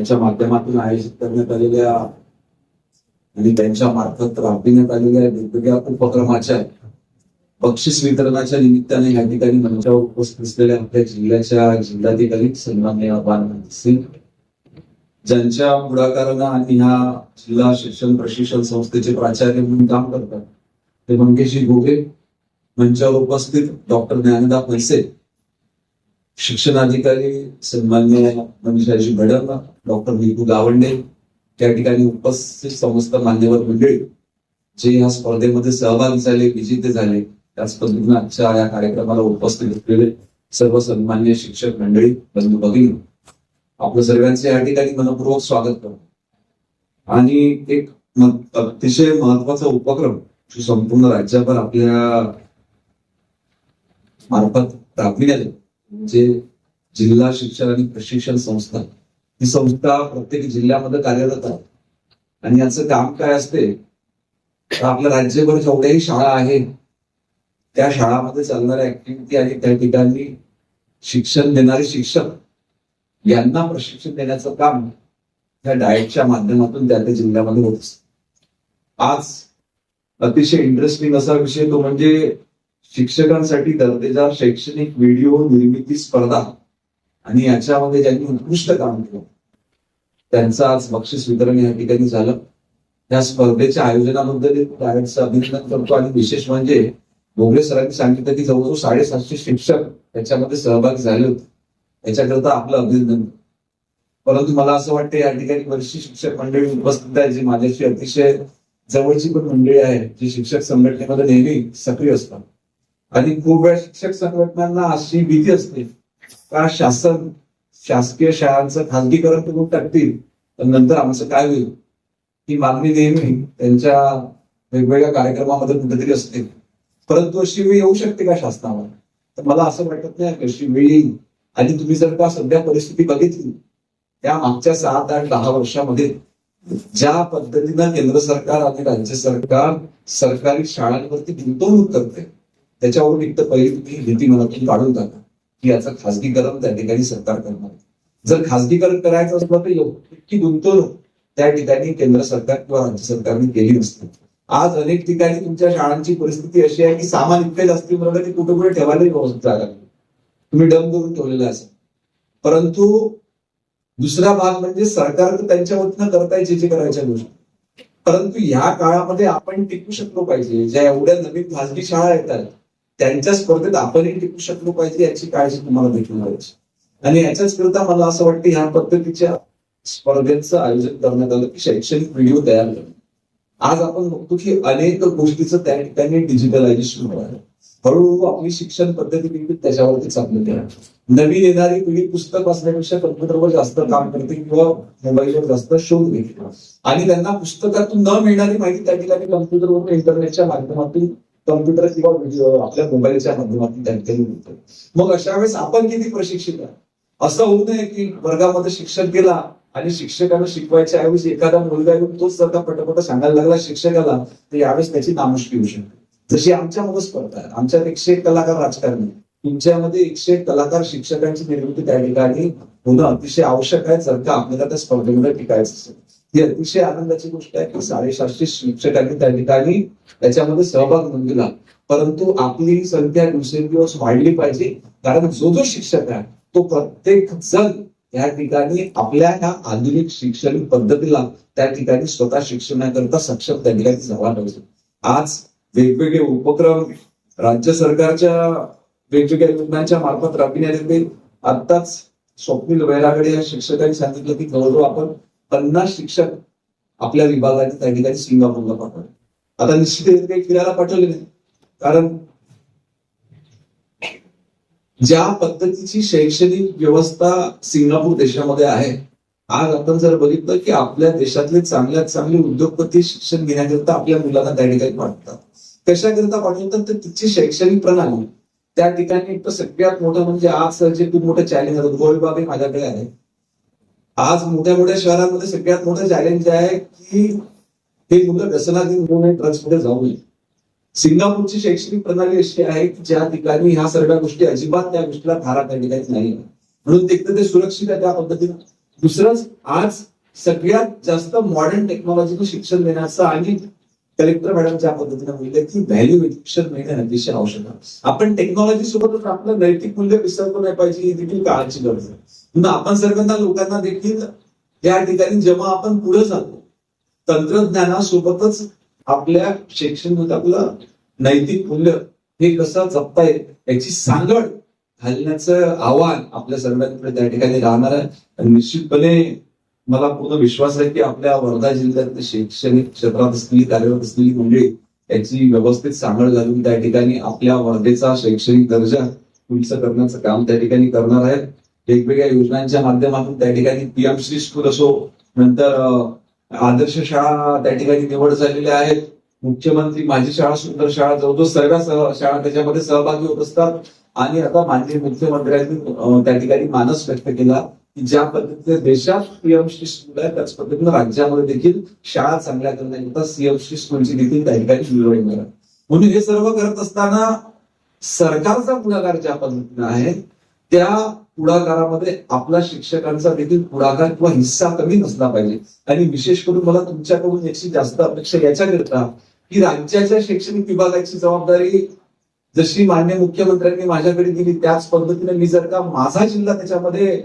त्यांच्या माध्यमातून आयोजित करण्यात आलेल्या आणि त्यांच्या मार्फत राबविण्यात आलेल्या वेगवेगळ्या उपक्रमाच्या बक्षीस वितरणाच्या निमित्ताने या ठिकाणी मंचावर उपस्थित असलेल्या आपल्या जिल्ह्याच्या जिल्हाधिकारी सन्मान्य बालमंत सिंग ज्यांच्या पुढाकारानं आणि ह्या जिल्हा शिक्षण प्रशिक्षण संस्थेचे प्राचार्य म्हणून काम करतात ते मंगेशी गोगे मंचावर उपस्थित डॉक्टर ज्ञानदा पैसे शिक्षणाधिकारी सन्मान्य मनीषाजी मॅडम डॉक्टर निकू गावंडे त्या ठिकाणी उपस्थित समस्त मान्यवर मंडळी जे या स्पर्धेमध्ये सहभागी झाले विजेते झाले त्याच पद्धतीने आजच्या या कार्यक्रमाला उपस्थित असलेले सर्व सन्मान्य शिक्षक मंडळी बंधू भगिनी आपलं सर्वांचे या ठिकाणी मनपूर्वक स्वागत करतो आणि एक अतिशय महत्त्वाचा उपक्रम जो संपूर्ण राज्यभर आपल्या मार्फत राबविण्यात येतो. जे जिल्हा शिक्षण आणि प्रशिक्षण संस्था ही संस्था प्रत्येक जिल्ह्यामध्ये कार्यरत आहे. आणि याचं काम काय असते? तर आपल्या राज्यभर जेवढ्याही शाळा आहेत त्या शाळामध्ये चालणाऱ्या ऍक्टिव्हिटी आणि त्या ठिकाणी शिक्षण देणारे शिक्षक यांना प्रशिक्षण देण्याचं काम त्या डाएटच्या माध्यमातून त्या त्या जिल्ह्यामध्ये होत आज अतिशय इंटरेस्टिंग असा विषय तो म्हणजे शिक्षकांसाठी दर्जेदार शैक्षणिक व्हिडिओ निर्मिती स्पर्धा आणि याच्यामध्ये ज्यांनी उत्कृष्ट काम केलं. त्यांचं आज बक्षीस वितरण या ठिकाणी झालं. या स्पर्धेच्या आयोजनाबद्दल डायरेक्टचं अभिनंदन करतो आणि विशेष म्हणजे भोगले सरांनी सांगितलं की जवळजवळ साडेसातशे शिक्षक त्याच्यामध्ये सहभागी झाले होते. याच्याकरता आपलं अभिनंदन. परंतु मला असं वाटतं या ठिकाणी बरीचशी शिक्षक मंडळी उपस्थित आहे जी माझ्याशी अतिशय जवळची पण मंडळी आहे जी शिक्षक संघटनेमध्ये नेहमी सक्रिय असतात. आणि खूप वेळा शिक्षक संघटनांना अशी भीती असते. का शासन शासकीय शाळांचं खाजगीकरण करून टाकतील तर नंतर आमचं काय होईल? ही मागणी नेहमी त्यांच्या वेगवेगळ्या कार्यक्रमामध्ये कुठेतरी असते. परंतु अशी वेळ येऊ शकते का शासनावर तर मला असं वाटत नाही अशी वेळ येईल. आणि तुम्ही जर का सध्या परिस्थिती बघितली त्या मागच्या सात आठ दहा वर्षामध्ये ज्या पद्धतीनं केंद्र सरकार आणि राज्य सरकार सरकारी शाळांवरती गुंतवणूक करते त्याच्यावरून एक तर पहिली तुम्ही भीती मनातून काढून टाका. की याचं खासगीकरण त्या ठिकाणी सरकार करणार जर खासगीकरण करायचं असलं तर इतकी गुंतवणूक त्या ठिकाणी केंद्र सरकार किंवा राज्य सरकारने केली नसते. आज अनेक ठिकाणी तुमच्या शाळांची परिस्थिती अशी आहे की सामान इतके जास्ती म्हणलं की कुठे कुठे ठेवायलाही व्यवस्थित जागा तुम्ही डम करून ठेवलेलं असेल. परंतु दुसरा भाग म्हणजे सरकार तर त्यांच्या वतीनं करताय जे जे करायच्या गोष्टी. परंतु ह्या काळामध्ये आपण टिकू शकलो पाहिजे. ज्या एवढ्या नवीन खासगी शाळा येतात त्यांच्या स्पर्धेत आपणही टिकू शकलो पाहिजे याची काळजी तुम्हाला देखील पाहिजे आणि याच्याच करता मला असं वाटतं ह्या पद्धतीच्या स्पर्धेचं आयोजन करण्यात आलं की शैक्षणिक व्हिडिओ तयार करणं. आज आपण बघतो की अनेक गोष्टीचं त्या ठिकाणी डिजिटलायझेशन होणार आहे. हळूहळू आपली शिक्षण पद्धती देखील त्याच्यावरती चाललेली देणार नवीन येणारी पिढी पुस्तक वाचण्यापेक्षा कम्प्युटरवर जास्त काम करते किंवा मोबाईलवर जास्त शोध घेते. आणि त्यांना पुस्तकातून न मिळणारी माहिती त्या ठिकाणी कम्प्युटरवरून इंटरनेटच्या माध्यमातून कम्प्युटर किंवा व्हिडिओ आपल्या मोबाईलच्या माध्यमातून त्या ठिकाणी मग अशा वेळेस आपण किती प्रशिक्षित आहे असं होऊ नये की वर्गामध्ये शिक्षण केला आणि शिक्षकाला शिकवायच्या ऐवजी एखादा मुलगा येऊन तोच जर का पटपट सांगायला लागला शिक्षकाला तर यावेळेस त्याची नामुष्की होऊ शकते. जशी आमच्यामध्ये स्पर्धा आहे आमच्यात एकशे एक कलाकार राजकारणी तुमच्यामध्ये एकशे एक कलाकार शिक्षकांची निर्मिती त्या ठिकाणी होणं अतिशय आवश्यक आहे जर का आपल्याला त्या स्पर्धेमध्ये टिकायचं असेल. ही अतिशय आनंदाची गोष्ट आहे की साडेसातशे शिक्षकांनी त्या ठिकाणी. त्याच्यामध्ये सहभाग नोंदविला परंतु आपली संख्या दिवसेंदिवस वाढली पाहिजे. कारण जो जो शिक्षक आहे तो प्रत्येक जण या ठिकाणी आपल्या ह्या आधुनिक शैक्षणिक पद्धतीला त्या ठिकाणी स्वतः शिक्षणाकरता सक्षम त्या ठिकाणी झाला पाहिजे आज वेगवेगळे उपक्रम राज्य सरकारच्या वेगवेगळ्या योजनांच्या मार्फत राबविण्यात येते आत्ताच स्वप्नील वैरागडे या शिक्षकांनी सांगितलं की जवळजवळ आपण पन्नास शिक्षक आपल्या विभागाने त्या ठिकाणी सिंगापूरला पाठवले. आता निश्चित काही फिरायला पाठवले नाही. कारण ज्या पद्धतीची शैक्षणिक व्यवस्था सिंगापूर देशामध्ये आहे आज आपण जर बघितलं की आपल्या देशातले चांगल्यात चांगले उद्योगपती शिक्षण घेण्याकरिता आपल्या मुलांना त्या ठिकाणी पाठवतात. कशाकरिता पाठवतात? तर तिची शैक्षणिक प्रणाली. त्या ठिकाणी सगळ्यात मोठं म्हणजे आज जे खूप मोठं चॅलेंज आहे गोळबाब हे माझ्याकडे आहे. आज मोठ्या मोठ्या शहरांमध्ये सगळ्यात मोठं चॅलेंज आहे की हे मुलं व्यसनाधीन होऊ नये ड्रग्समध्ये जाऊ नये. सिंगापूरची शैक्षणिक प्रणाली अशी आहे की ज्या ठिकाणी ह्या सगळ्या गोष्टी अजिबात त्या गोष्टीला थारा त्या ठिकाणी नाही म्हणून एक तर ते सुरक्षित आहे त्या पद्धतीनं. दुसरंच आज सगळ्यात जास्त मॉडर्न टेक्नॉलॉजीचं शिक्षण देण्याचं आणि कलेक्टर मॅडम ज्या पद्धतीने बोलले की व्हॅल्यू एज्युकेशन मिळणे अतिशय आवश्यक आहे. आपण टेक्नॉलॉजी सोबतच आपलं नैतिक मूल्य विसरतो नाही पाहिजे ही देखील काळाची गरज आहे. मग आपण सर्वांना लोकांना देखील या ठिकाणी जेव्हा आपण पुढे जातो तंत्रज्ञानासोबतच आपल्या शैक्षणिक आपलं नैतिक मूल्य हे कसं जपता येईल याची सांगड घालण्याचं आव्हान आपल्या सर्वांकडे त्या ठिकाणी राहणार आहे. निश्चितपणे मला पूर्ण विश्वास आहे की आपल्या वर्धा जिल्ह्यातली शैक्षणिक क्षेत्रात असलेली कार्यरत असलेली मंडळी म्हणजे याची व्यवस्थित सांगड घालून त्या ठिकाणी आपल्या वर्धेचा शैक्षणिक दर्जा उंच करण्याचं काम त्या ठिकाणी करणार आहेत. वेगवेगळ्या योजनांच्या माध्यमातून त्या ठिकाणी पीएम श्री स्कूल असो नंतर आदर्श शाळा त्या ठिकाणी निवड झालेल्या आहेत. मुख्यमंत्री माझी शाळा सुंदर शाळा जवळजवळ सर्व शाळा त्याच्यामध्ये सहभागी होत असतात. आणि आता माननीय मुख्यमंत्र्यांनी त्या ठिकाणी मानस व्यक्त केला. ज्या पद्धतीने देशात पीएम श्री स्कूल आहे त्याच पद्धतीने राज्यामध्ये देखील शाळा चांगल्या करण्याकरता सीएम श्री स्कूलची देखील काही काही म्हणून हे सर्व करत असताना सरकारचा पुढाकार ज्या पद्धतीने आहे त्या पुढाकारामध्ये आपला शिक्षकांचा देखील पुढाकार किंवा हिस्सा कमी नसला पाहिजे. आणि विशेष करून मला तुमच्याकडून याची जास्त अपेक्षा याच्याकरिता की राज्याच्या शैक्षणिक विभागाची जबाबदारी जशी मान्य मुख्यमंत्र्यांनी माझ्याकडे दिली त्याच पद्धतीने मी जर का माझा जिल्हा त्याच्यामध्ये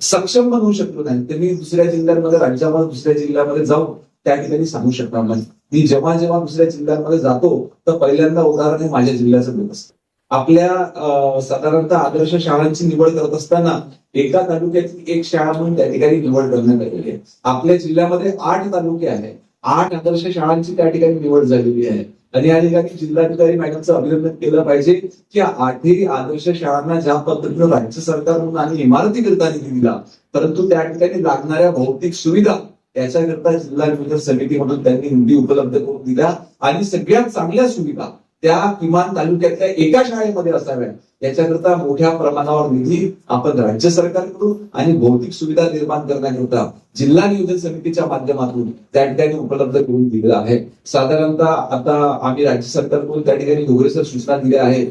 सक्षम बनवू शकलो नाही. तर मी दुसऱ्या जिल्ह्यांमध्ये राज्यामध्ये दुसऱ्या जिल्ह्यामध्ये जाऊन त्या ठिकाणी सांगू शकणार नाही. मी जेव्हा जेव्हा दुसऱ्या जिल्ह्यांमध्ये जातो तर पहिल्यांदा उदाहरण हे माझ्या जिल्ह्याचं देत असतं. आपल्या साधारणतः आदर्श शाळांची निवड करत असताना एका तालुक्याची एक शाळा म्हणून त्या ठिकाणी निवड करण्यात आलेली आहे. आपल्या जिल्ह्यामध्ये आठ तालुके आहेत. आठ आदर्श शाळांची त्या ठिकाणी निवड झालेली आहे. आणि या ठिकाणी जिल्हाधिकारी मॅडमचं अभिनंदन केलं पाहिजे की आठही आदर्श शाळांना ज्या पद्धतीनं राज्य सरकारकडून आणि इमारतीकरिता निधी दिला परंतु त्या ठिकाणी लागणाऱ्या भौतिक सुविधा याच्याकरता जिल्हा नियोजन म्हणून त्यांनी निधी उपलब्ध करून दिल्या आणि सगळ्यात चांगल्या सुविधा त्या किमान तालुक्यातल्या एका शाळेमध्ये असाव्या याच्याकरता मोठ्या प्रमाणावर निधी आपण राज्य सरकारकडून आणि भौतिक सुविधा निर्माण करण्याकरता जिल्हा नियोजन समितीच्या माध्यमातून त्या ठिकाणी उपलब्ध करून दिलेलं आहे. साधारणतः आता आम्ही राज्य सरकारकडून त्या ठिकाणी डोगरेसर सूचना दिल्या आहेत.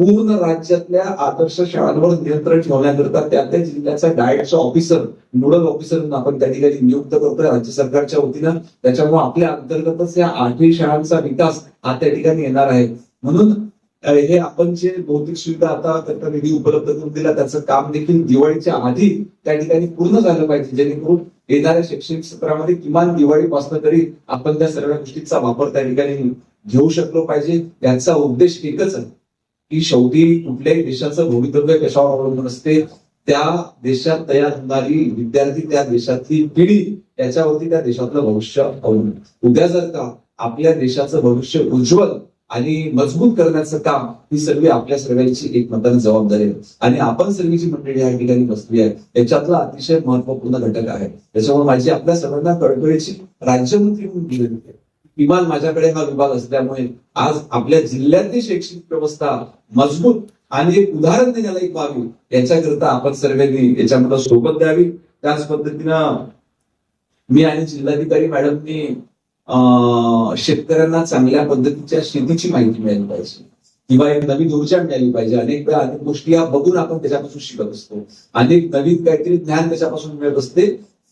पूर्ण राज्यातल्या आदर्श शाळांवर नियंत्रण ठेवण्याकरता त्या त्या जिल्ह्याचा डायटचा ऑफिसर नोडल ऑफिसर म्हणून आपण त्या ठिकाणी नियुक्त करतोय राज्य सरकारच्या वतीनं. त्याच्यामुळे आपल्या अंतर्गतच या आठही शाळांचा विकास हा त्या ठिकाणी येणार आहे. म्हणून हे आपण जे भौतिक सुविधा आता त्यांना निधी उपलब्ध करून दिला त्याचं काम देखील दिवाळीच्या आधी त्या ठिकाणी पूर्ण झालं पाहिजे. जेणेकरून येणाऱ्या शैक्षणिक सत्रामध्ये किमान दिवाळीपासून तरी आपण त्या सर्व गोष्टींचा वापर त्या ठिकाणी घेऊ शकलो पाहिजे. याचा उद्देश एकच आहे. की शेवटी कुठल्याही देशाचं भवितव्य कशावर अवलंबून असते त्या देशात तयार होणारी विद्यार्थी त्या देशातली पिढी याच्यावरती त्या देशातलं भविष्य अवलंबून उद्या जर का आपल्या देशाचं भविष्य उज्ज्वल आणि मजबूत करण्याचं काम ही सर्व आपल्या सर्वांची एक मताने जबाबदारी आहे. आणि आपण सर्व जी मंडळी या ठिकाणी बसली आहे याच्यातला अतिशय महत्त्वपूर्ण घटक आहे. त्याच्यामुळे माझी आपल्या सर्वांना कळकळीची राज्यमंत्री म्हणून विनंती आहे. किमान माझ्याकडे हा विभाग असल्यामुळे आज आपल्या जिल्ह्यातली शैक्षणिक व्यवस्था मजबूत आणि एक उदाहरण देण्याला एक व्हावी याच्याकरता आपण सर्वांनी याच्यामध्ये सोबत द्यावी त्याच पद्धतीनं मी आणि जिल्हाधिकारी मॅडमनी शेतकऱ्यांना चांगल्या पद्धतीच्या शेतीची माहिती मिळाली पाहिजे. किंवा एक नवीन ऊर्जा मिळाली पाहिजे. अनेक वेळा अनेक गोष्टी या बघून आपण त्याच्यापासून शिकत असतो. अनेक नवीन काहीतरी ज्ञान त्याच्यापासून मिळत असते.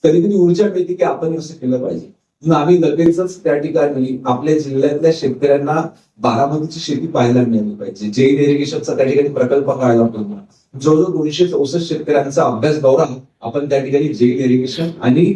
कधी तरी ऊर्जा मिळते की आपण असं केलं पाहिजे. आम्ही लगेचच त्या ठिकाणी म्हणजे आपल्या जिल्ह्यातल्या शेतकऱ्यांना बारामतीची शेती पाहायला मिळाली पाहिजे. जे इरिगेशनचा त्या ठिकाणी प्रकल्प कळायला होता जवळजवळ दोनशे चौसष्ट शेतकऱ्यांचा अभ्यास दौरा आपण त्या ठिकाणी जैन इरिगेशन आणि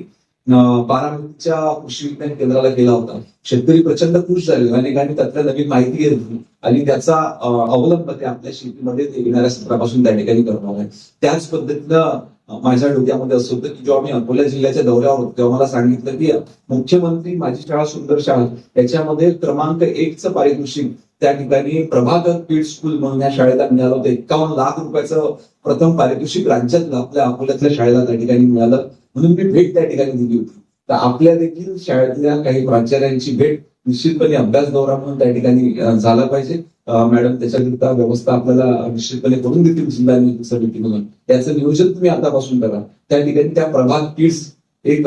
बारामतीच्या कृषी विज्ञान केंद्राला केला होता. शेतकरी प्रचंड खुश झाले. अनेकांनी त्यातल्या नवीन माहिती घेतली आणि त्याचा अवलंब ते आपल्या शेतीमध्ये येणाऱ्या सत्रापासून त्या ठिकाणी करणार आहे त्याच पद्धतीनं माझ्या डोक्यामध्ये असं होतं की जेव्हा मी अकोला जिल्ह्याच्या दौऱ्यावर होतो तेव्हा मला सांगितलं की मुख्यमंत्री माझी शाळा सुंदर शाळा याच्यामध्ये क्रमांक एकचं पारितोषिक त्या ठिकाणी प्रभाकर किड स्कूल म्हणून या शाळेला मिळालं होतं. एकावन्न लाख रुपयाचं प्रथम पारितोषिक राज्यातलं आपल्या अकोल्यातल्या शाळेला त्या ठिकाणी मिळालं. म्हणून मी भेट त्या ठिकाणी दिली होती. तर आपल्या देखील शाळेतल्या काही प्राचार्यांची भेट निश्चितपणे अभ्यास दौरा म्हणून त्या ठिकाणी झाला पाहिजे. मॅडम त्याच्याकरिता व्यवस्था आपल्याला निश्चितपणे करून देतील जिल्हा नियोजन त्याचं नियोजन तुम्ही आतापासून करा. त्या ठिकाणी त्या प्रभाग किड्स एक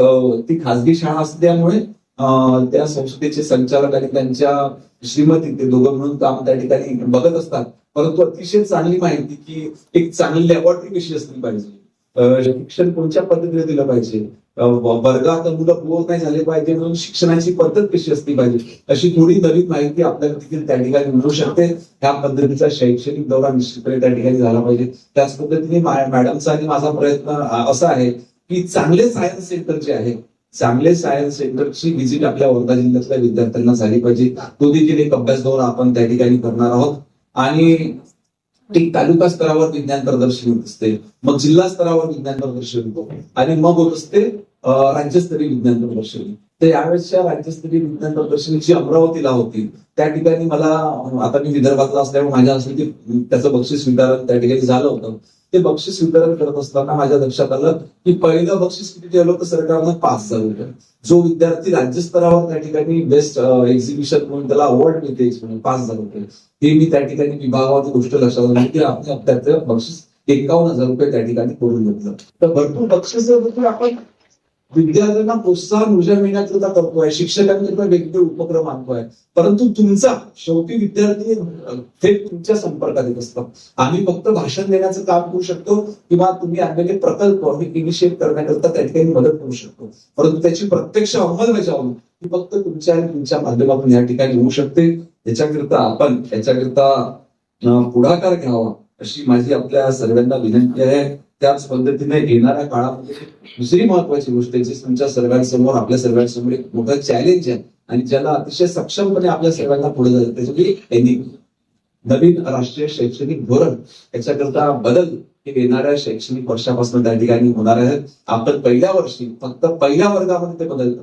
ती खासगी शाळा असल्यामुळे त्या संस्थेचे संचालक आणि त्यांच्या श्रीमती ते दोघं म्हणून काम त्या ठिकाणी बघत असतात. परंतु अतिशय चांगली माहिती की एक चांगली लॅबॉरेटरी कशी असली पाहिजे? शिक्षण कोणत्या पद्धतीने दिलं पाहिजे? वर्गात मुलं बोर नाही झाले पाहिजे म्हणून शिक्षणाची पद्धत कशी असली पाहिजे? अशी थोडी नवीन माहिती आपल्याला देखील त्या ठिकाणी मिळू शकते. ह्या पद्धतीचा शैक्षणिक दौरा निश्चितपणे त्या ठिकाणी झाला पाहिजे. त्याच पद्धतीने मॅडमचा आणि माझा प्रयत्न असा आहे की चांगले सायन्स सेंटर जे आहे चांगले सायन्स सेंटरची व्हिजिट आपल्या वर्धा जिल्ह्यातल्या विद्यार्थ्यांना झाली पाहिजे. तो देखील एक अभ्यास दौरा आपण त्या ठिकाणी करणार आहोत. आणि एक तालुका स्तरावर विज्ञान प्रदर्शन होत असते मग जिल्हा स्तरावर विज्ञान प्रदर्शन होतो. आणि मग होत असते राज्यस्तरीय विज्ञान प्रदर्शन. तर यावेळेसच्या राज्यस्तरीय विज्ञान प्रदर्शनीची अमरावतीला होती त्या ठिकाणी मला आता मी विदर्भातला असल्यामुळे माझ्या असं की त्याचं बक्षीस वितरण त्या ठिकाणी झालं होतं. ते बक्षीस वितरण करत असताना माझ्या लक्षात आलं की पहिलं बक्षीस किती ठेवलं तर सरकारनं पाच झालं होतं जो विद्यार्थी राज्यस्तरावर त्या ठिकाणी बेस्ट एक्झिबिशन म्हणून त्याला अवॉर्ड मिळते म्हणून पाच हजार हे मी त्या ठिकाणी विभागावर गोष्ट लक्षात आली की आपण त्याचं बक्षीस एकावन्न हजार रुपये त्या ठिकाणी करून घेतलं. तर भरपूर बक्षीस आपण विद्यार्थ्यांना प्रोत्साहन ऊर्जा मिळण्याकरिता करतोय. शिक्षकांकरिता वेगवेगळे उपक्रम आणतोय. परंतु तुमचा शेवटी विद्यार्थी थेट तुमच्या संपर्कात येत असतात. आम्ही फक्त भाषण देण्याचं काम करू शकतो किंवा तुम्ही आणलेले प्रकल्प हे इनिशिएट करण्याकरता त्या ठिकाणी मदत करू शकतो. परंतु त्याची प्रत्यक्ष अंमलबजावणी ही फक्त तुमच्या आणि तुमच्या माध्यमातून या ठिकाणी होऊ शकते. याच्याकरिता आपण याच्याकरिता पुढाकार घ्यावा अशी माझी आपल्या सर्वांना विनंती आहे. त्याच पद्धतीने येणाऱ्या काळामध्ये दुसरी महत्वाची गोष्ट आहे जी तुमच्या सर्वांसमोर आपल्या सर्वांसमोर एक मोठं चॅलेंज आहे आणि ज्याला अतिशय सक्षमपणे आपल्या सर्वांना पुढे जायचं त्याची नवीन राष्ट्रीय शैक्षणिक धोरण याच्याकरता बदल हे येणाऱ्या शैक्षणिक वर्षापासून त्या ठिकाणी होणार आहेत. आपण पहिल्या वर्षी फक्त पहिल्या वर्गामध्ये ते बदल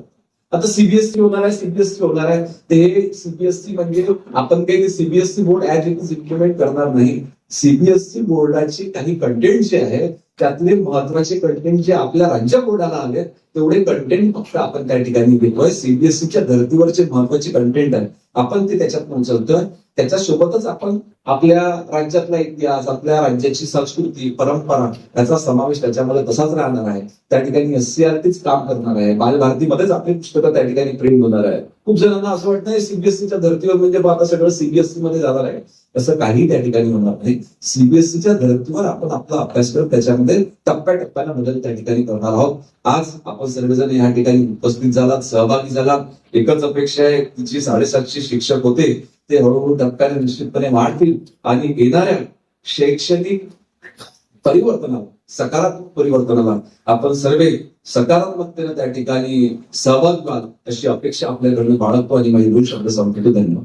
आता सीबीएसई होणार आहे सीबीएसई होणार आहे. ते सीबीएसई म्हणजे आपण काही CBSE board as it is implement करणार नाही. सीबीएसई बोर्डाची काही कंटेंट जे आहे त्यातले महत्त्वाचे कंटेंट जे आपल्या राज्य बोर्डाला आले तेवढे कंटेंट फक्त आपण त्या ठिकाणी घेतोय. सीबीएसईच्या धर्तीवरचे महत्त्वाचे कंटेंट आहे. आपण ते त्याच्यात पोहोचवतोय. त्याच्यासोबतच आपण आपल्या राज्यातला इतिहास आपल्या राज्याची संस्कृती परंपरा याचा समावेश त्याच्यामध्ये तसाच राहणार आहे. त्या ठिकाणी एससीआरटीच काम करणार आहे. बालभारतीमध्येच आपली पुस्तकं त्या ठिकाणी प्रिंट होणार आहे. खूप जणांना असं वाटतं सीबीएसईच्या धर्तीवर म्हणजे आता सगळं सीबीएसई मध्ये जाणार आहे. असं काही त्या ठिकाणी होणार नाही. सीबीएसईच्या धर्तीवर आपण आपला अभ्यासक्रम त्याच्यामध्ये टप्प्याटप्प्यानं बदल त्या ठिकाणी करणार आहोत. आज आपण सर्वजण या ठिकाणी उपस्थित झालात सहभागी झालात. एकच अपेक्षा आहे जी साडेसातशे शिक्षक होते ते हळूहळू टप्प्याने निश्चितपणे वाढतील आणि येणाऱ्या शैक्षणिक परिवर्तनाला सकारात्मक परिवर्तनाला आपण सर्व सकारात्मकतेने त्या ठिकाणी सहभाग व्हाल अशी अपेक्षा आपल्याकडनं बाळगतो आणि माझी दोन शब्द संपतो धन्यवाद.